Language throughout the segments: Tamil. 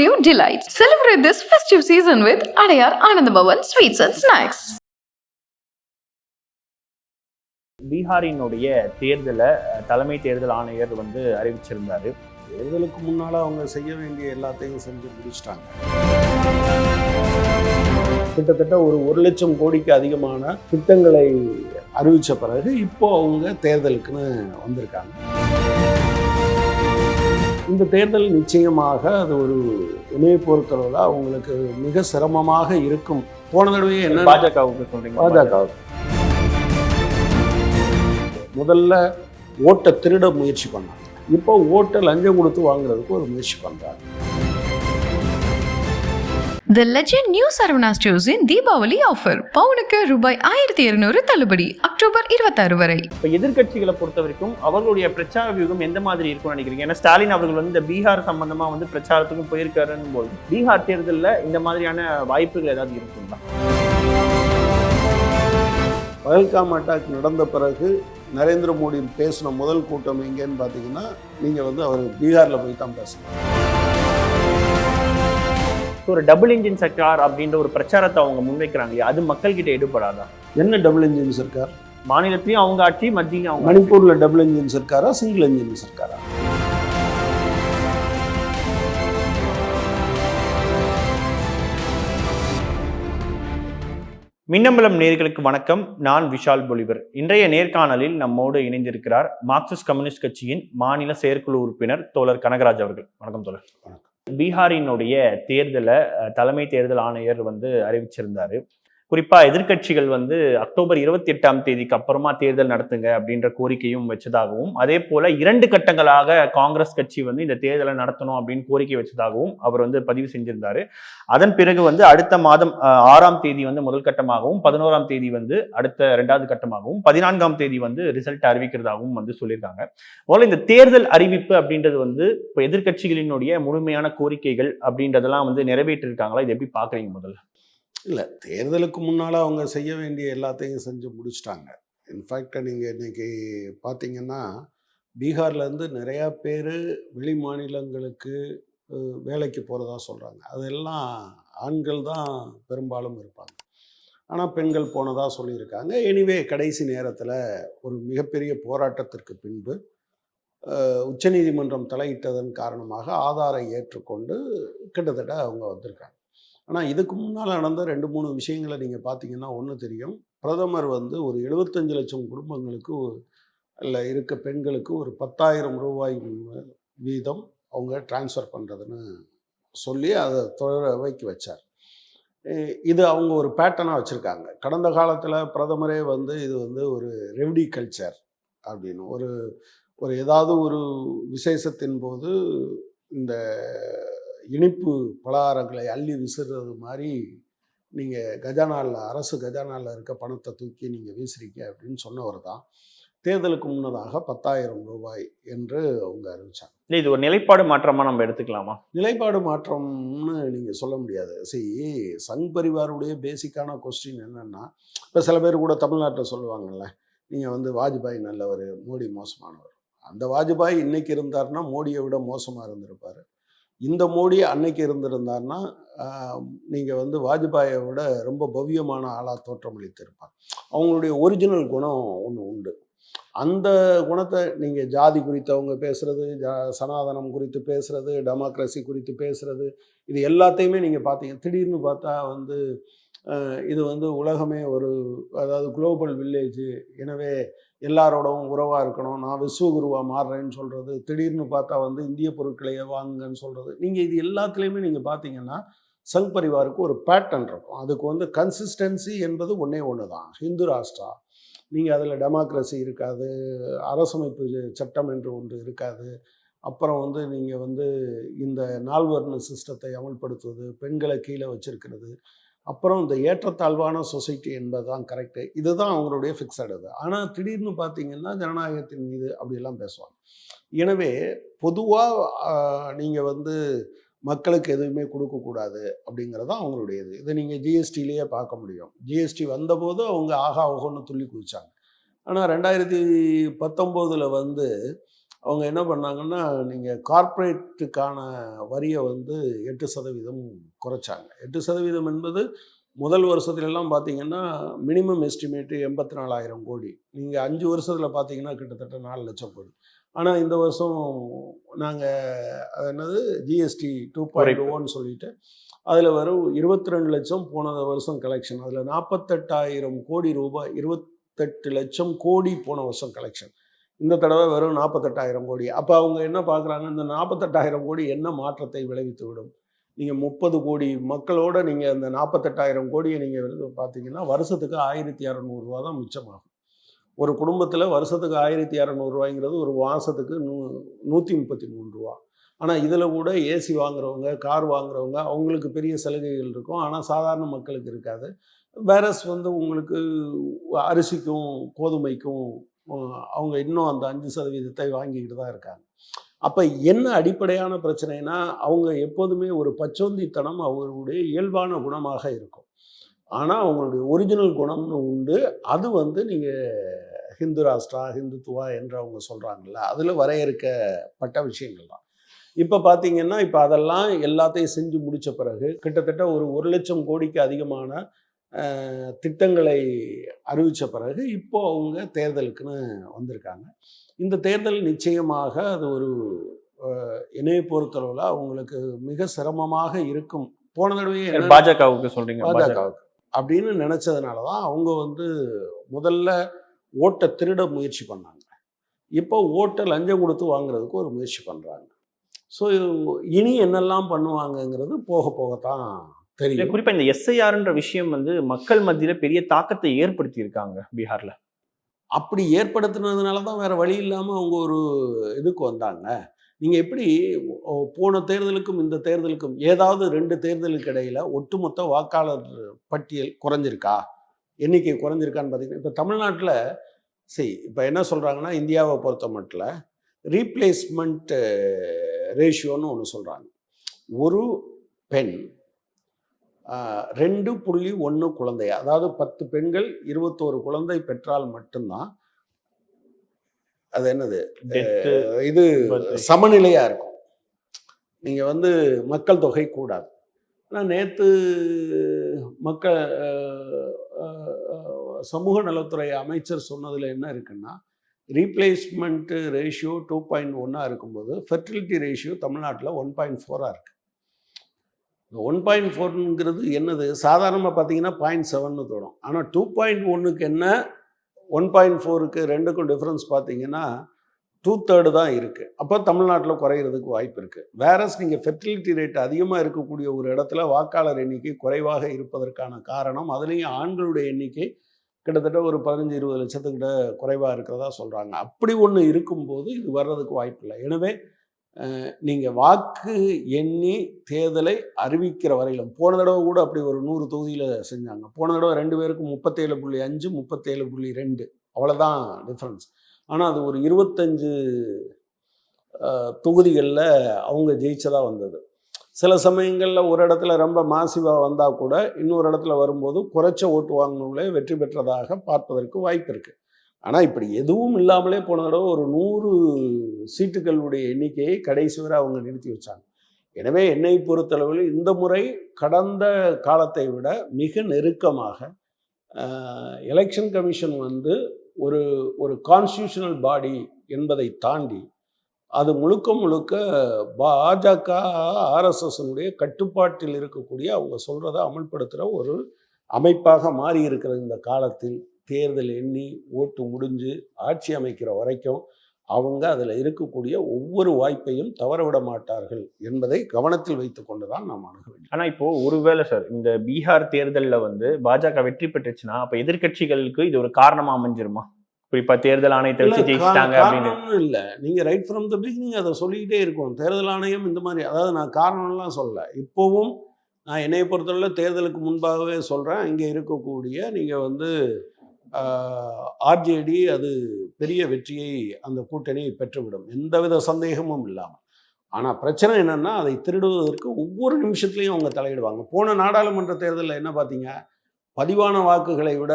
festive delights. Celebrate this festive season with Adayar Anandabhavan Sweets and Snacks. பீகாரினுடைய தேர்தலை தலைமை தேர்தல் ஆணையர் வந்து அறிவிச்சிருந்தாரு தேர்தலுக்கு முன்னால் அவங்க செய்ய வேண்டிய எல்லாத்தையும் செஞ்சு முடிச்சிட்டாங்க கிட்டத்தட்ட ஒரு ஒரு லட்சம் கோடிக்கு அதிகமான திட்டங்களை அறிவித்த பிறகு இப்போ அவங்க தேர்தலுக்குன்னு வந்திருக்காங்க இந்த தேர்தல் நிச்சயமாக அது ஒரு இணைய பொறுத்தளவில் அவங்களுக்கு மிக சிரமமாக இருக்கும். போன தடவை என்ன பாஜகவுக்கு சொல்றீங்க பாஜக முதல்ல ஓட்டை திருட முயற்சி பண்ணாங்க. இப்போ ஓட்டை லஞ்சம் கொடுத்து வாங்குறதுக்கு ஒரு முயற்சி பண்றாங்க. The Legend New Saravana Stores in Deepavali offer. பவுனுக்கு ரூபாய் ஆயிரத்தி இருநூறு தள்ளுபடி. அக்டோபர் இருபத்தாறு வரை. இப்போ எதிர்க்கட்சிகளை பொறுத்த வரைக்கும் அவர்களுடைய பிரச்சார வியூகம் எந்த மாதிரி இருக்கும்னு நினைக்கிறீங்க? ஏன்னா ஸ்டாலின் அவர்கள் வந்து இந்த பீகார் சம்பந்தமா வந்து பிரச்சாரத்துக்கும் போயிருக்காருன்னு போது பீகார் தேர்தலில் இந்த மாதிரியான வாய்ப்புகள் ஏதாவது இருக்குங்களா? பகல்காம் அட்டாக் நடந்த பிறகு நரேந்திர மோடி பேசின முதல் கூட்டம் எங்கேன்னு பார்த்தீங்கன்னா நீங்கள் வந்து அவர் பீகாரில் போய் தான் பேசணும். ஒரு டபுள் இன்ஜின் சர்க்கார் அப்படின்ற ஒரு பிரச்சாரத்தை அவங்க முன்வைக்கிறாங்க. இல்லையா அது மக்கள் கிட்ட எடுபடாதா? என்ன டபுள் இன்ஜின் சர்க்கார்? மாநிலத்திலயும் அவங்க ஆட்சி மத்தியிலும் அவங்க. மணிப்பூரில் டபுள் இன்ஜின் சர்க்காரா சிங்கிள் இன்ஜின் சர்க்காரா? மின்னம்பலம் நேர்களுக்கு வணக்கம். நான் விஷால் பொலிவர். இன்றைய நேர்காணலில் நம்மோடு இணைந்திருக்கிறார் மார்க்சிஸ்ட் கம்யூனிஸ்ட் கட்சியின் மாநில செயற்குழு உறுப்பினர் தோழர் கனகராஜ் அவர்கள். வணக்கம் தோழர். வணக்கம். பீகாரினுடைய தேர்தலை தலைமை தேர்தல் ஆணையர் வந்து அறிவிச்சிருந்தார். குறிப்பாக எதிர்க்கட்சிகள் வந்து அக்டோபர் இருபத்தி எட்டாம் தேதிக்கு அப்புறமா தேர்தல் நடத்துங்க அப்படின்ற கோரிக்கையும் வச்சதாகவும் அதே போல இரண்டு கட்டங்களாக காங்கிரஸ் கட்சி வந்து இந்த தேர்தலை நடத்தணும் அப்படின்னு கோரிக்கை வச்சதாகவும் அவர் வந்து பதிவு செஞ்சிருந்தாரு. அதன் பிறகு வந்து அடுத்த மாதம் ஆறாம் தேதி வந்து முதல் கட்டமாகவும் பதினோராம் தேதி வந்து அடுத்த ரெண்டாவது கட்டமாகவும் பதினான்காம் தேதி வந்து ரிசல்ட் அறிவிக்கிறதாகவும் வந்து சொல்லியிருக்காங்க. முதல்ல இந்த தேர்தல் அறிவிப்பு அப்படின்றது வந்து இப்போ எதிர்க்கட்சிகளினுடைய முழுமையான கோரிக்கைகள் அப்படின்றதெல்லாம் வந்து நிறைவேற்றிருக்காங்களா? இது எப்படி பாக்குறீங்க முதல்ல? இல்லை தேர்தலுக்கு முன்னால் அவங்க செய்ய வேண்டிய எல்லாத்தையும் செஞ்சு முடிச்சிட்டாங்க. இன்ஃபேக்ட் நீங்கள் இன்றைக்கி பார்த்தீங்கன்னா பீகார்லேருந்து நிறையா பேர் வெளி மாநிலங்களுக்கு வேலைக்கு போகிறதா சொல்கிறாங்க அதெல்லாம் ஆண்கள் தான் பெரும்பாலும் இருப்பாங்க. ஆனால் பெண்கள் போனதா சொல்லியிருக்காங்க. எனிவே கடைசி நேரத்தில் ஒரு மிகப்பெரிய போராட்டத்திற்கு பின்பு உச்சநீதிமன்றம் தலையிட்டதன் காரணமாக ஆதாரை ஏற்றுக்கொண்டு கிட்டத்தட்ட அவங்க வந்திருக்காங்க. ஆனால் இதுக்கு முன்னால் நடந்த ரெண்டு மூணு விஷயங்களை நீங்கள் பார்த்தீங்கன்னா ஒன்று தெரியும். பிரதமர் வந்து ஒரு எழுபத்தஞ்சு லட்சம் குடும்பங்களுக்கு இல்லை இருக்க பெண்களுக்கு ஒரு பத்தாயிரம் ரூபாய் வீதம் அவங்க டிரான்ஸ்ஃபர் பண்ணுறதுன்னு சொல்லி அதை தொடர வைக்க வச்சார். இது அவங்க ஒரு பேட்டர்னாக வச்சுருக்காங்க. கடந்த காலத்தில் பிரதமரே வந்து இது வந்து ஒரு ரெவடி கல்ச்சர் அப்படின்னு ஒரு ஒரு ஏதாவது ஒரு விசேஷத்தின் போது இந்த இனிப்பு பலகாரங்களை அள்ளி விசிறது மாதிரி நீங்கள் கஜானாவில் அரசு கஜானாவில் இருக்க பணத்தை தூக்கி நீங்கள் வீசுறீங்க அப்படின்னு சொன்னவர் தான். தேர்தலுக்கு முன்னதாக பத்தாயிரம் ரூபாய் என்று அவங்க அறிவிச்சாங்க. இல்ல இது ஒரு நிலைப்பாடு மாற்றமா நம்ம எடுத்துக்கலாமா? நிலைப்பாடு மாற்றம்னு நீங்கள் சொல்ல முடியாது. சரி சங் பரிவாருடைய பேசிக்கான கொஸ்டின் என்னென்னா இப்போ சில பேர் கூட தமிழ்நாட்டில் சொல்லுவாங்கல்ல நீங்கள் வந்து வாஜ்பாய் நல்லவர் மோடி மோசமானவர். அந்த வாஜ்பாய் இன்னைக்கு இருந்தார்னா மோடியை விட மோசமாக இருந்திருப்பார். இந்த மோடி அன்னைக்கு இருந்திருந்தார்னா நீங்கள் வந்து வாஜ்பாயை விட ரொம்ப பவ்யமான ஆளாக தோற்றமளித்திருப்பார். அவங்களுடைய ஒரிஜினல் குணம் ஒன்று உண்டு. அந்த குணத்தை நீங்கள் ஜாதி குறித்து அவங்க பேசுகிறது ஜா சனாதனம் குறித்து பேசுகிறது டெமோக்ரஸி குறித்து பேசுகிறது இது எல்லாத்தையுமே நீங்கள் பார்த்தீங்க. திடீர்னு பார்த்தா வந்து இது வந்து உலகமே ஒரு அதாவது குளோபல் வில்லேஜ் எனவே எல்லாரோடவும் உறவாக இருக்கணும். நான் விஸ்வகுருவாக மாறுறேன்னு சொல்கிறது திடீர்னு பார்த்தா வந்து இந்திய பொருட்களையே வாங்குங்கன்னு சொல்கிறது நீங்கள் இது எல்லாத்துலேயுமே நீங்கள் பார்த்தீங்கன்னா சங் பரிவாருக்கு ஒரு பேட்டர்ன் இருக்கும். அதுக்கு வந்து கன்சிஸ்டன்சி என்பது ஒன்றே ஒன்று தான் ஹிந்து ராஷ்டிரா நீங்கள் அதில் டெமோக்ரஸி இருக்காது அரசமைப்பு சட்டம் என்று ஒன்று இருக்காது. அப்புறம் வந்து நீங்கள் வந்து இந்த நால்வர்ண சிஸ்டத்தை அமல்படுத்துவது பெண்களை கீழே வச்சிருக்கிறது அப்புறம் இந்த ஏற்றத்தாழ்வான சொசைட்டி என்பது தான் கரெக்டு இதுதான் அவங்களுடைய ஃபிக்ஸட் இது ஆனால் திடீர்னு பார்த்தீங்கன்னா ஜனநாயகத்தின் மீது அப்படியெல்லாம் பேசுவாங்க. எனவே பொதுவாக நீங்கள் வந்து மக்களுக்கு எதுவுமே கொடுக்கக்கூடாது அப்படிங்கிறது தான் அவங்களுடைய இது இதை நீங்கள் ஜிஎஸ்டிலேயே பார்க்க முடியும். ஜிஎஸ்டி வந்தபோது அவங்க ஆகா ஓகோன்னு துள்ளி குதிச்சாங்க. ஆனால் ரெண்டாயிரத்தி பத்தொம்போதில் வந்து அவங்க என்ன பண்ணாங்கன்னா நீங்கள் கார்ப்பரேட்டுக்கான வரியை வந்து எட்டு சதவீதம் குறைச்சாங்க. எட்டு சதவீதம் என்பது முதல் வருஷத்துல எல்லாம் பார்த்தீங்கன்னா மினிமம் எஸ்டிமேட்டு எண்பத்தி நாலாயிரம் கோடி. நீங்கள் அஞ்சு வருஷத்தில் பார்த்தீங்கன்னா கிட்டத்தட்ட நாலு லட்சம் கோடி. ஆனால் இந்த வருஷம் நாங்கள் அது என்னது? ஜிஎஸ்டி டூ பாயிண்ட் ஓன்னு சொல்லிட்டு அதில் வெறும் இருபத்தி ரெண்டு லட்சம் போன வருஷம் கலெக்ஷன் அதில் நாற்பத்தெட்டாயிரம் கோடி ரூபாய் இருபத்தெட்டு லட்சம் கோடி போன வருஷம் கலெக்ஷன் இந்த தடவை வெறும் நாற்பத்தெட்டாயிரம் கோடி. அப்போ அவங்க என்ன பார்க்குறாங்க இந்த நாற்பத்தெட்டாயிரம் கோடி என்ன மாற்றத்தை விளைவித்து விடும்? நீங்கள் முப்பது கோடி மக்களோட நீங்கள் அந்த நாற்பத்தெட்டாயிரம் கோடியை நீங்கள் பார்த்தீங்கன்னா வருஷத்துக்கு ஆயிரத்தி இரநூறுவா தான் மிச்சமாகும். ஒரு குடும்பத்தில் வருஷத்துக்கு ஆயிரத்தி இரநூறுவாய்ங்கிறது ஒரு மாதத்துக்கு நூ நூற்றி முப்பத்தி மூணு ரூபா. ஆனால் இதில் கூட ஏசி வாங்குறவங்க கார் வாங்குறவங்க அவங்களுக்கு பெரிய சலுகைகள் இருக்கும். ஆனால் சாதாரண மக்களுக்கு இருக்காது. வேரஸ் வந்து உங்களுக்கு அரிசிக்கும் கோதுமைக்கும் அவங்க இன்னும் அந்த அஞ்சு சதவீதத்தை வாங்கிக்கிட்டு தான் இருக்காங்க. அப்போ என்ன அடிப்படையான பிரச்சனைனா அவங்க எப்போதுமே ஒரு பச்சோந்தித்தனம் அவர்களுடைய இயல்பான குணமாக இருக்கும். ஆனால் அவங்களுடைய ஒரிஜினல் குணம்னு உண்டு. அது வந்து நீங்கள் ஹிந்து ராஷ்டிரா ஹிந்துத்துவா என்று அவங்க சொல்கிறாங்கல்ல அதில் வரையறுக்கப்பட்ட விஷயங்கள் தான். இப்போ பார்த்தீங்கன்னா இப்போ அதெல்லாம் எல்லாத்தையும் செஞ்சு முடித்த பிறகு கிட்டத்தட்ட ஒரு ஒரு லட்சம் கோடிக்கு அதிகமான திட்டங்களை அறிவித்த பிறகு இப்போ அவங்க தேர்தலுக்குன்னு வந்திருக்காங்க. இந்த தேர்தல் நிச்சயமாக அது ஒரு என்னைய பொறுத்தளவில் அவங்களுக்கு மிக சிரமமாக இருக்கும். போன தடவையே பாஜகவுக்கு சொல்றீங்க பாஜக. பாஜகவுக்கு அப்படின்னு நினைச்சதுனால தான் அவங்க வந்து முதல்ல ஓட்டை திருட முயற்சி பண்ணாங்க. இப்போ ஓட்டை லஞ்சம் கொடுத்து வாங்குறதுக்கு ஒரு முயற்சி பண்ணுறாங்க ஸோ இனி என்னெல்லாம் பண்ணுவாங்கங்கிறது போக போகத்தான் தெரியும். குறிப்பா இந்த எஸ்ஐஆர்ன்ற விஷயம் வந்து மக்கள் மத்தியில பெரிய தாக்கத்தை ஏற்படுத்தி இருக்காங்க பீகார்ல. அப்படி ஏற்படுத்தினதுனால தான் வேற வழி இல்லாமல் அவங்க ஒரு இதுக்கு வந்தாங்க. நீங்கள் எப்படி போன தேர்தலுக்கும் இந்த தேர்தலுக்கும் ஏதாவது ரெண்டு தேர்தலுக்கு இடையில ஒட்டுமொத்த வாக்காளர் பட்டியல் குறைஞ்சிருக்கா? எண்ணிக்கை குறைஞ்சிருக்கான்னு பார்த்தீங்கன்னா இப்போ தமிழ்நாட்டில் சரி இப்போ என்ன சொல்கிறாங்கன்னா இந்தியாவை பொறுத்த மட்டும் ரீப்ளேஸ்மெண்ட் ரேஷியோன்னு ஒன்று சொல்கிறாங்க ஒரு பெண் ரெண்டு புள்ளி ஒன்று குழந்தை அதாவது பத்து பெண்கள் இருபத்தோரு குழந்தை பெற்றால் மட்டும்தான் அது என்னது? இது. சமநிலையாக இருக்கும். நீங்கள் வந்து மக்கள் தொகை கூடாது. ஆனால் நேற்று மக்கள் சமூக நலத்துறை அமைச்சர் சொன்னதில் என்ன இருக்குன்னா ரீப்ளேஸ்மெண்ட் ரேஷியோ டூ பாயிண்ட் ஒன்னாக இருக்கும்போது ஃபெர்டிலிட்டி ரேஷியோ தமிழ்நாட்டில் ஒன் பாயிண்ட் ஃபோராக இருக்குது இந்த ஒன் பாயிண்ட் ஃபோர்ங்கிறது என்னது? சாதாரணமாக பார்த்தீங்கன்னா பாயிண்ட் செவன்னு தோணும். ஆனால் டூ பாயிண்ட் ஒன்றுக்கு என்ன? ஒன் பாயிண்ட் ஃபோருக்கு ரெண்டுக்கும் டிஃப்ரென்ஸ் பார்த்தீங்கன்னா டூ தேர்டு தான் இருக்குது அப்போ தமிழ்நாட்டில் குறையிறதுக்கு வாய்ப்பு இருக்குது வேறஸ் நீங்கள் ஃபெர்டிலிட்டி ரேட் அதிகமாக இருக்கக்கூடிய ஒரு இடத்துல வாக்காளர் எண்ணிக்கை குறைவாக இருப்பதற்கான காரணம் அதுலேயும் ஆண்களுடைய எண்ணிக்கை கிட்டத்தட்ட ஒரு பதினஞ்சு இருபது லட்சத்துக்கிட்ட குறைவாக இருக்கிறதா சொல்கிறாங்க அப்படி ஒன்று இருக்கும்போது இது வர்றதுக்கு வாய்ப்பு இல்லை எனவே நீங்கள் வாக்கு எண்ணி தேர்தலை அறிவிக்கிற வரையிலும் போன தடவை கூட அப்படி ஒரு நூறு தொகுதியில் செஞ்சாங்க. போன தடவை ரெண்டு பேருக்கும் முப்பத்தேழு புள்ளி அஞ்சு முப்பத்தேழு புள்ளி ரெண்டு. அவ்வளோதான் டிஃப்ரென்ஸ் ஆனால் அது ஒரு இருபத்தஞ்சு தொகுதிகளில் அவங்க ஜெயிச்சதாக வந்தது. சில சமயங்களில் ஒரு இடத்துல ரொம்ப மாசிவாக வந்தால் கூட இன்னொரு இடத்துல வரும்போது குறைச்ச ஓட்டு வாங்கினவங்களே வெற்றி பெற்றதாக பார்ப்பதற்கு வாய்ப்பு இருக்குது ஆனால் இப்படி எதுவும் இல்லாமலே போன தடவை ஒரு நூறு சீட்டுகளுடைய எண்ணிக்கையை கடைசி வரை அவங்க நிறுத்தி வச்சாங்க. எனவே என்னை பொறுத்தளவில் இந்த முறை கடந்த காலத்தை விட மிக நெருக்கமாக எலெக்ஷன் கமிஷன் வந்து ஒரு ஒரு கான்ஸ்டியூஷனல் பாடி என்பதை தாண்டி அது முழுக்க முழுக்க பாஜக ஆர்எஸ்எஸ்னுடைய கட்டுப்பாட்டில் இருக்கக்கூடிய அவங்க சொல்கிறத அமல்படுத்துகிற ஒரு அமைப்பாக மாறி இருக்கிற இந்த காலத்தில் தேர்தல் எண்ணி ஓட்டு முடிஞ்சு ஆட்சி அமைக்கிற வரைக்கும் அவங்க அதில் இருக்கக்கூடிய ஒவ்வொரு வாய்ப்பையும் தவறவிட மாட்டார்கள் என்பதை கவனத்தில் வைத்து கொண்டு தான் நாம் அணுக வேண்டும். ஆனா இப்போ ஒருவேளை சார் இந்த பீகார் தேர்தல்ல வந்து பாஜக வெற்றி பெற்றுச்சுன்னா அப்ப எதிர்க்கட்சிகளுக்கு இது ஒரு காரணமா அமைஞ்சிருமா? குறிப்பா தேர்தல் ஆணையத்தை வச்சு ஜெயிச்சிட்டாங்க அப்படின்னு. இல்லை. நீங்கள் ரைட் ஃப்ரம் த பிகினிங் அதை சொல்லிக்கிட்டே இருக்கும். தேர்தல் ஆணையம் இந்த மாதிரி அதாவது நான் காரணம்லாம் சொல்லல. இப்போவும் நான் என்னைய பொறுத்தவரை தேர்தலுக்கு முன்பாகவே சொல்கிறேன் இங்கே இருக்கக்கூடிய நீங்கள் வந்து ஆர்ஜேடி அது பெரிய வெற்றியை அந்த கூட்டணி பெற்றுவிடும். எந்தவித சந்தேகமும் இல்லாமல். ஆனால் பிரச்சனை என்னென்னா அதை திருடுவதற்கு ஒவ்வொரு நிமிஷத்துலையும் அவங்க தலையிடுவாங்க. போன நாடாளுமன்ற தேர்தலில் என்ன பார்த்தீங்க? பதிவான வாக்குகளை விட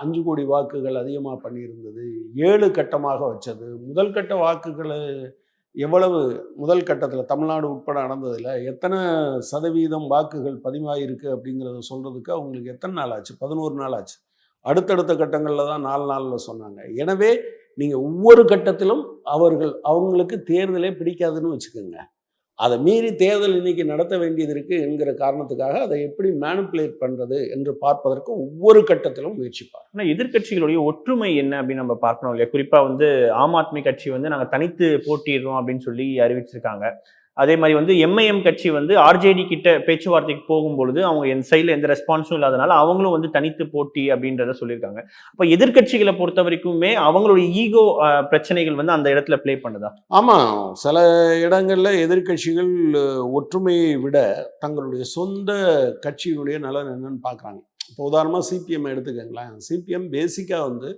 அஞ்சு கோடி வாக்குகள் அதிகமாக பண்ணியிருந்தது. ஏழு கட்டமாக வச்சது. முதல் கட்ட வாக்குகள் எவ்வளவு முதல் கட்டத்தில் தமிழ்நாடு உட்பட நடந்ததில் எத்தனை சதவீதம் வாக்குகள் பதிவாயிருக்கு அப்படிங்கிறத சொல்கிறதுக்கு அவங்களுக்கு எத்தனை நாள் ஆச்சு? பதினோரு நாள் ஆச்சு. அடுத்தடுத்த கட்டங்களில் தான் நாலு நாளில் சொன்னாங்க. எனவே நீங்கள் ஒவ்வொரு கட்டத்திலும் அவர்கள் அவங்களுக்கு தேர்தலே பிடிக்காதுன்னு வச்சுக்கோங்க. அதை மீறி தேர்தல் இன்னைக்கு நடத்த வேண்டியது இருக்குது என்கிற காரணத்துக்காக அதை எப்படி மேனிப்புலேட் பண்ணுறது என்று பார்ப்பதற்கு ஒவ்வொரு கட்டத்திலும் முயற்சிப்பார். ஆனால் எதிர்க்கட்சிகளுடைய ஒற்றுமை என்ன அப்படின்னு நம்ம பார்க்கணும் இல்லையா? குறிப்பாக வந்து ஆம் ஆத்மி கட்சி வந்து நாங்கள் தனித்து போட்டிடுறோம் அப்படின்னு சொல்லி அறிவிச்சிருக்காங்க. அதே மாதிரி வந்து எம்ஐஎம் கட்சி வந்து ஆர்ஜேடி கிட்ட பேச்சுவார்த்தைக்கு போகும்பொழுது அவங்க என் சைடில் எந்த ரெஸ்பான்ஸும் இல்லாதனால அவங்களும் வந்து தனித்து போட்டி அப்படின்றத சொல்லியிருக்காங்க. அப்போ எதிர்க்கட்சிகளை பொறுத்த வரைக்குமே அவங்களுடைய ஈகோ பிரச்சனைகள் வந்து அந்த இடத்துல ப்ளே பண்ணுதா? ஆமாம் சில இடங்களில் எதிர்க்கட்சிகள் ஒற்றுமையை விட தங்களுடைய சொந்த கட்சியினுடைய நலன் என்னன்னு பார்க்குறாங்க இப்போ உதாரணமாக சிபிஎம் எடுத்துக்கங்களேன். சிபிஎம் பேசிக்காக வந்து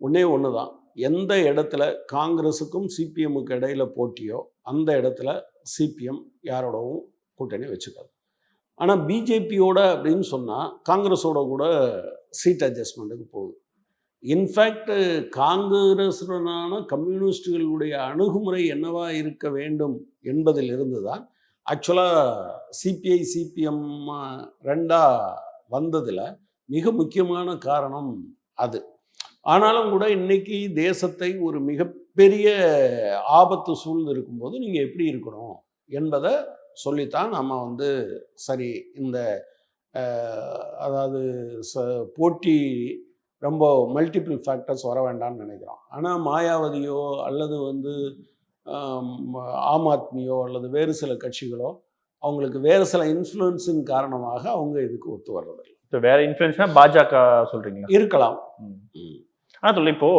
ஒன்றே ஒன்று தான் எந்த இடத்துல காங்கிரஸுக்கும் சிபிஎம்முக்கு இடையில போட்டியோ அந்த இடத்துல சிபிஎம் யாரோடவும் கூட்டணி வச்சுக்காது. ஆனால் பிஜேபியோட அப்படின்னு சொன்னால் காங்கிரஸோட கூட சீட் அட்ஜஸ்ட்மெண்ட்டுக்கு போகுது. இன்ஃபேக்ட் காங்கிரஸுடனான கம்யூனிஸ்டுகளுடைய அணுகுமுறை என்னவா இருக்க வேண்டும் என்பதில் இருந்து தான் ஆக்சுவலாக சிபிஐ சிபிஎம் ரெண்டாக வந்ததில் மிக முக்கியமான காரணம் அது. ஆனாலும் கூட இன்னைக்கு தேசத்தை ஒரு மிக மிகப்பெரிய ஆபத்து சூழ்ந்து இருக்கும்போது நீங்கள் எப்படி இருக்கணும் என்பதை சொல்லித்தான் நம்ம வந்து சரி இந்த அதாவது ச போட்டி ரொம்ப மல்டிபிள் ஃபேக்டர்ஸ் வர வேண்டாம்னு நினைக்கிறோம். ஆனால் மாயாவதியோ அல்லது வந்து ஆம், ஆத்மியோ அல்லது வேறு சில கட்சிகளோ அவங்களுக்கு வேறு சில இன்ஃப்ளூயன்ஸின் காரணமாக அவங்க இதுக்கு ஒத்து வர்றதில்லை. இப்போ வேற இன்ஃபுளுன்ஸ்னா பாஜக சொல்றீங்களா? இருக்கலாம். ஆனால் சொல்ல இப்போ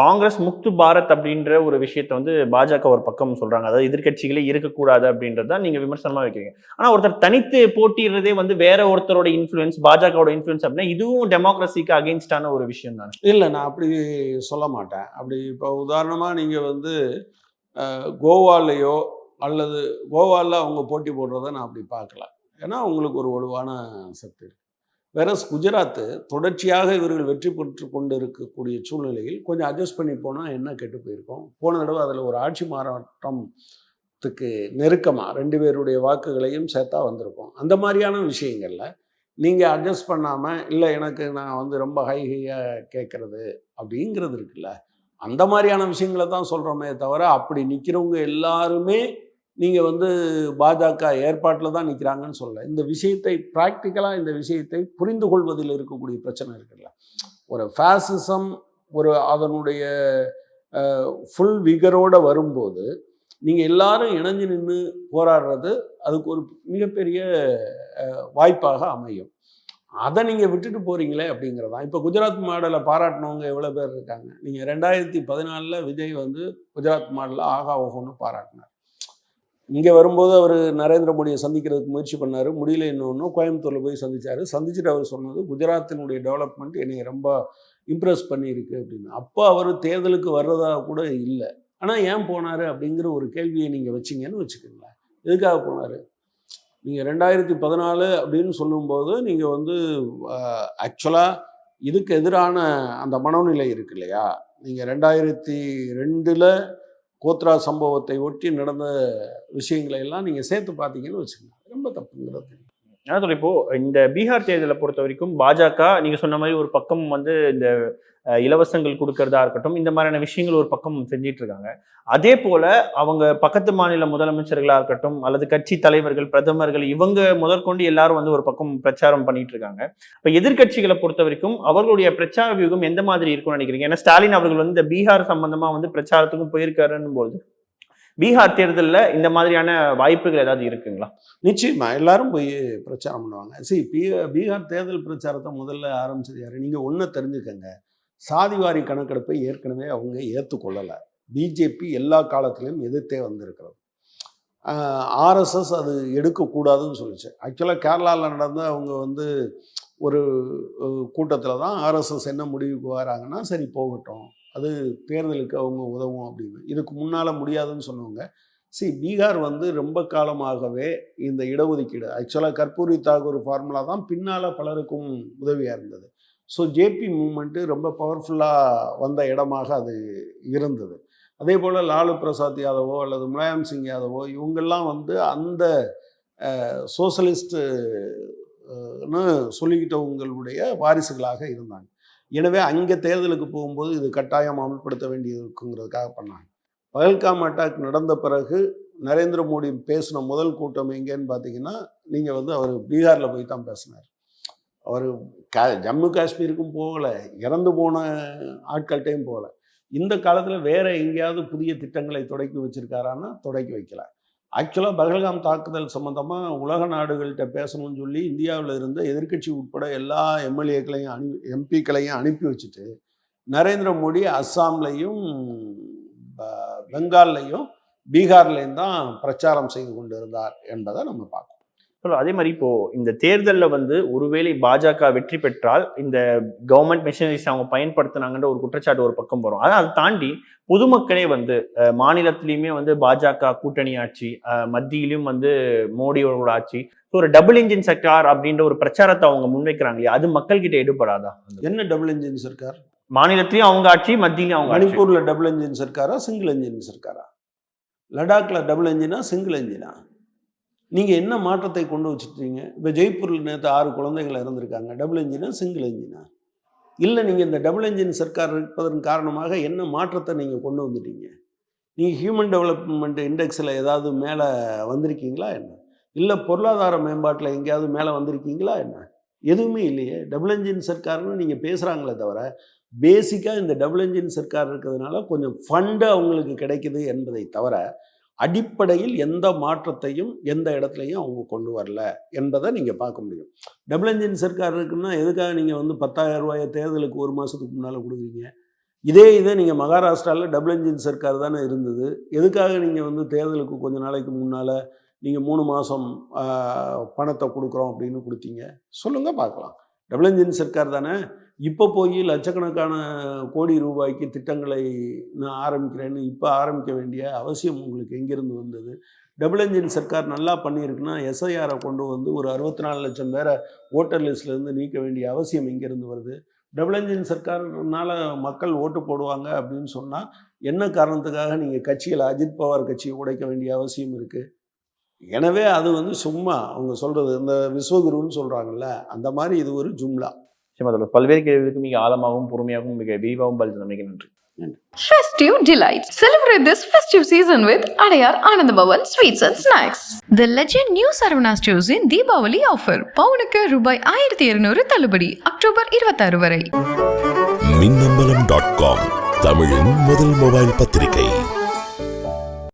காங்கிரஸ் முக்து பாரத் அப்படின்ற ஒரு விஷயத்த வந்து பாஜக ஒரு பக்கம் சொல்றாங்க. அதாவது எதிர்கட்சிகளே இருக்கக்கூடாது அப்படின்றத நீங்க விமர்சனமா வைக்கிறீங்க. ஆனா ஒருத்தர் தனித்து போட்டிடுறதே வந்து வேற ஒருத்தரோட இன்ஃபுளுன்ஸ் பாஜகவோட இன்ஃபுளுன்ஸ் அப்படின்னா இதுவும் டெமோக்ரஸிக்கு அகேன்ஸ்டான ஒரு விஷயம் தானே? இல்லை நான் அப்படி சொல்ல மாட்டேன். அப்படி இப்போ உதாரணமாக நீங்கள் வந்து கோவாலையோ அல்லது கோவாவில் அவங்க போட்டி போடுறத நான் அப்படி பார்க்கல. ஏன்னா அவங்களுக்கு ஒரு வலுவான சக்தி இருக்கு. வேற குஜராத்து தொடர்ச்சியாக இவர்கள் வெற்றி பெற்று கொண்டு இருக்கக்கூடிய சூழ்நிலையில் கொஞ்சம் அட்ஜஸ்ட் பண்ணி போனால் என்ன கெட்டு போயிருக்கோம்? போன தடவை அதில் ஒரு ஆட்சி மாறாட்டத்துக்கு நெருக்கமாக ரெண்டு பேருடைய வாக்குகளையும் சேர்த்தா வந்திருக்கோம். அந்த மாதிரியான விஷயங்களில் நீங்கள் அட்ஜஸ்ட் பண்ணாமல் இல்லை எனக்கு நான் வந்து ரொம்ப ஹை ஹையாக கேட்குறது அப்படிங்கிறது இருக்குல்ல. அந்த மாதிரியான விஷயங்களை தான் சொல்கிறோமே தவிர அப்படி நிற்கிறவங்க எல்லாருமே நீங்கள் வந்து பாஜக ஏற்பாட்டில் தான் நிற்கிறாங்கன்னு சொல்லலை. இந்த விஷயத்தை ப்ராக்டிக்கலாக இந்த விஷயத்தை புரிந்து கொள்வதில் இருக்கக்கூடிய பிரச்சனை இருக்குல்ல. ஒரு ஃபேசிசம் ஒரு அதனுடைய ஃபுல் விகரோடு வரும்போது நீங்கள் எல்லாரும் இணைஞ்சு நின்று போராடுறது அதுக்கு ஒரு மிகப்பெரிய வாய்ப்பாக அமையும். அதை நீங்கள் விட்டுட்டு போகிறீங்களே அப்படிங்கிறதான். இப்போ குஜராத் மாடலை பாராட்டினவங்க எவ்வளோ பேர் இருக்காங்க? நீங்கள் ரெண்டாயிரத்தி பதினாலில் விஜய் வந்து குஜராத் மாடலில் ஆகா ஓஹோன்னு பாராட்டினார். இங்கே வரும்போது அவர் நரேந்திர மோடியை சந்திக்கிறதுக்கு முயற்சி பண்ணார். முடியல இன்னொன்று கோயம்புத்தூரில் போய் சந்திச்சார். சந்திச்சுட்டு அவர் சொன்னது குஜராத்தினுடைய டெவலப்மெண்ட் என்னை ரொம்ப இம்ப்ரெஸ் பண்ணியிருக்கு அப்படின்னு. அப்போ அவர் தேர்தலுக்கு வர்றதா கூட இல்லை. ஆனால் ஏன் போனார் அப்படிங்கிற ஒரு கேள்வியை நீங்கள் வச்சிங்கன்னு வச்சுக்கோங்களேன். எதுக்காக போனார்? நீங்கள் ரெண்டாயிரத்தி பதினாலு அப்படின்னு சொல்லும்போது நீங்கள் வந்து ஆக்சுவலாக இதுக்கு எதிரான அந்த மனோநிலை இருக்கு இல்லையா? நீங்கள் ரெண்டாயிரத்தி ரெண்டில் கோத்ரா சம்பவத்தை ஒட்டி நடந்த விஷயங்களை எல்லாம் நீங்கள் சேர்த்து பார்த்தீங்கன்னு வச்சுக்கோங்க. ரொம்ப தப்புங்கிறது. என்ன சொல்ல இப்போ இந்த பீகார் தேர்தலை பொறுத்த வரைக்கும் பாஜக நீங்க சொன்ன மாதிரி ஒரு பக்கம் வந்து இந்த இலவசங்கள் கொடுக்கறதா இருக்கட்டும் இந்த மாதிரியான விஷயங்கள் ஒரு பக்கம் செஞ்சிட்டு இருக்காங்க. அதே போல அவங்க பக்கத்து மாநில முதலமைச்சர்களா இருக்கட்டும் அல்லது கட்சி தலைவர்கள் பிரதமர்கள் இவங்க முதற்கொண்டு எல்லாரும் வந்து ஒரு பக்கம் பிரச்சாரம் பண்ணிட்டு இருக்காங்க. இப்ப எதிர்க்கட்சிகளை பொறுத்த வரைக்கும் அவர்களுடைய பிரச்சார வியூகம் எந்த மாதிரி இருக்கும்னு நினைக்கிறீங்க? ஏன்னா ஸ்டாலின் அவர்கள் வந்து இந்த பீகார் சம்பந்தமா வந்து பிரச்சாரத்துக்கும் போயிருக்காருன்னு போது பீகார் தேர்தலில் இந்த மாதிரியான வாய்ப்புகள் ஏதாவது இருக்குங்களா? நிச்சயமா. எல்லாரும் போய் பிரச்சாரம் பண்ணுவாங்க. சரி பீ பீகார் தேர்தல் பிரச்சாரத்தை முதல்ல ஆரம்பிச்சது யாரு? நீங்கள் ஒன்றை தெரிஞ்சுக்கங்க. சாதிவாரி கணக்கெடுப்பை ஏற்கனவே அவங்க ஏற்றுக்கொள்ளலை பிஜேபி எல்லா காலத்திலையும் எதிர்த்தே வந்திருக்கிறது. ஆர்எஸ்எஸ் அது எடுக்கக்கூடாதுன்னு சொல்லிச்சு. ஆக்சுவலாக கேரளாவில் நடந்த அவங்க வந்து ஒரு கூட்டத்தில் தான் ஆர்எஸ்எஸ் என்ன முடிவுக்கு வராங்கன்னா சரி போகட்டும். அது தேர்தலுக்கு அவங்க உதவும் அப்படின்னு. இதுக்கு முன்னால் முடியாதுன்னு சொன்னவங்க. சி பீகார் வந்து ரொம்ப காலமாகவே இந்த இடஒதுக்கீடு ஆக்சுவலாக கற்பூரி தாகூர் ஃபார்முலா தான் பின்னால் பலருக்கும் உதவியாக இருந்தது. ஸோ ஜேபி மூமெண்ட்டு ரொம்ப பவர்ஃபுல்லாக வந்த இடமாக அது இருந்தது. அதே போல் லாலு பிரசாத் யாதவோ அல்லது முலாயம் சிங் யாதவோ இவங்கெல்லாம் வந்து அந்த சோசலிஸ்ட்டுன்னு சொல்லிக்கிட்டவங்களுடைய வாரிசுகளாக இருந்தாங்க. எனவே அங்கே தேர்தலுக்கு போகும்போது இது கட்டாயம் அமல்படுத்த வேண்டியது இருக்குங்கிறதுக்காக பண்ணாங்க. பகல்காம் அட்டாக் நடந்த பிறகு நரேந்திர மோடி பேசின முதல் கூட்டம் எங்கேன்னு பார்த்தீங்கன்னா நீங்கள் வந்து அவர் பீகாரில் போய் தான் பேசினார். அவர் கா ஜம்மு காஷ்மீருக்கும் போகலை இறந்து போன ஆட்கள்கிட்டையும் போகலை. இந்த காலத்தில் வேற எங்கேயாவது புதிய திட்டங்களை தொடக்கி வச்சிருக்காரான்னா தொடக்கி வைக்கல. ஆக்சுவலாக பகல்காம் தாக்குதல் சம்மந்தமாக உலக நாடுகள்கிட்ட பேசணும்னு சொல்லி இந்தியாவில் இருந்த எதிர்க்கட்சி உட்பட எல்லா எம்எல்ஏக்களையும் அனு எம்பிக்களையும் அனுப்பி வச்சுட்டு நரேந்திர மோடி அஸ்ஸாம்லையும் பெங்கால்லையும் பீகார்லேயும் தான் பிரச்சாரம் செய்து கொண்டு இருந்தார் என்பதை நம்ம பார்க்கணும் அதே மாதிரி இப்போ இந்த தேர்தலில் வந்து ஒருவேளை பாஜக வெற்றி பெற்றால் இந்த கவர்மெண்ட் மிஷனரிஸ் அவங்க பயன்படுத்தினாங்கன்ற ஒரு குற்றச்சாட்டு ஒரு பக்கம் வரும். ஆனால் அதை தாண்டி பொதுமக்களே வந்து மாநிலத்திலயுமே வந்து பாஜக கூட்டணி ஆட்சி மத்தியிலும் வந்து மோடியோட ஆட்சி. ஒரு டபுள் இன்ஜின் செக்டார் அப்படின்ற ஒரு பிரச்சாரத்தை அவங்க முன்வைக்கிறாங்க இல்லையா? அது மக்கள் கிட்ட எடுபடாதா? என்ன டபுள் இன்ஜின் சர்க்கார்? மாநிலத்திலயும் அவங்க ஆட்சி மத்தியிலும் அவங்க மணிப்பூர்ல டபுள் இன்ஜின் சர்க்காரா சிங்கிள் இன்ஜின் சர்க்காரா? லடாக்ல டபுள் இன்ஜினா சிங்கிள் இன்ஜினா நீங்கள் என்ன மாற்றத்தை கொண்டு வச்சுட்டீங்க? இப்போ ஜெய்ப்பூரில் நேற்று ஆறு குழந்தைகள் இறந்துருக்காங்க. டபுள் இன்ஜினா சிங்கிள் இன்ஜினா இல்லை நீங்கள் இந்த டபுள் இன்ஜின் சர்க்கார் இருப்பதன் காரணமாக என்ன மாற்றத்தை நீங்கள் கொண்டு வந்துட்டீங்க? நீங்கள் ஹியூமன் டெவலப்மெண்ட் இண்டெக்ஸில் ஏதாவது மேலே வந்திருக்கீங்களா என்ன? இல்லை பொருளாதார மேம்பாட்டில் எங்கேயாவது மேலே வந்திருக்கீங்களா என்ன? எதுவுமே இல்லையே. டபுள் இன்ஜின் சர்க்கார்னு நீங்கள் பேசுகிறாங்களே தவிர பேசிக்காக இந்த டபுள் இன்ஜின் சர்க்கார் இருக்கிறதுனால கொஞ்சம் ஃபண்டு அவங்களுக்கு கிடைக்குது என்பதை தவிர அடிப்படையில் எந்த மாற்றத்தையும் எந்த இடத்துலையும் அவங்க கொண்டு வரல என்பதை நீங்கள் பார்க்க முடியும். டபுள் இன்ஜின் சர்க்கார் இருக்குன்னா எதுக்காக நீங்கள் வந்து பத்தாயிரம் ரூபாயை தேர்தலுக்கு ஒரு மாதத்துக்கு முன்னால் கொடுக்குறீங்க? இதே இதே நீங்கள் மகாராஷ்டிராவில் டபுள் இன்ஜின் சர்க்கார் தானே இருந்தது. எதுக்காக நீங்கள் வந்து தேர்தலுக்கு கொஞ்ச நாளைக்கு முன்னால் நீங்கள் மூணு மாதம் பணத்தை கொடுக்குறோம் அப்படின்னு கொடுத்தீங்க? சொல்லுங்கள் பார்க்கலாம். டபுள் இன்ஜின் சர்க்கார் தானே? இப்போ போய் லட்சக்கணக்கான கோடி ரூபாய்க்கு திட்டங்களை நான் ஆரம்பிக்கிறேன்னு இப்போ ஆரம்பிக்க வேண்டிய அவசியம் உங்களுக்கு எங்கேருந்து வந்தது? டபுள் இன்ஜின் சர்க்கார் நல்லா பண்ணியிருக்குன்னா எஸ்ஐஆரை கொண்டு வந்து ஒரு அறுபத்தி நாலு லட்சம் பேரை ஓட்டர் லிஸ்ட்லேருந்து நீக்க வேண்டிய அவசியம் எங்கேருந்து வருது? டபுள் இன்ஜின் சர்க்கார்னால மக்கள் ஓட்டு போடுவாங்க அப்படின்னு சொன்னால் என்ன காரணத்துக்காக நீங்கள் கட்சியில் அஜித் பவார் கட்சியை உடைக்க வேண்டிய அவசியம் இருக்குது எனவே அது வந்து சும்மா அவங்க சொல்கிறது இந்த விஸ்வகுருன்னு சொல்கிறாங்கல்ல அந்த மாதிரி இது ஒரு ஜும்லா. நிச்சயமா அதோட பல்வேறு கேள்விகளுக்கு மிக ஆழமாகவும் பொறுமையாகவும் மிக விரிவாகவும் பதில் மிக நன்றி Festive delights. Celebrate this festive season with Adayar Anandabhavan Sweets and Snacks. The legend New Saravana Stores in Deepavali offer. பவுனுக்கு ரூபாய் ஆயிரத்தி இருநூறு தள்ளுபடி அக்டோபர் இருபத்தாறு வரை மின்னம்பலம் டாட் காம் தமிழின் முதல் மொபைல் பத்திரிகை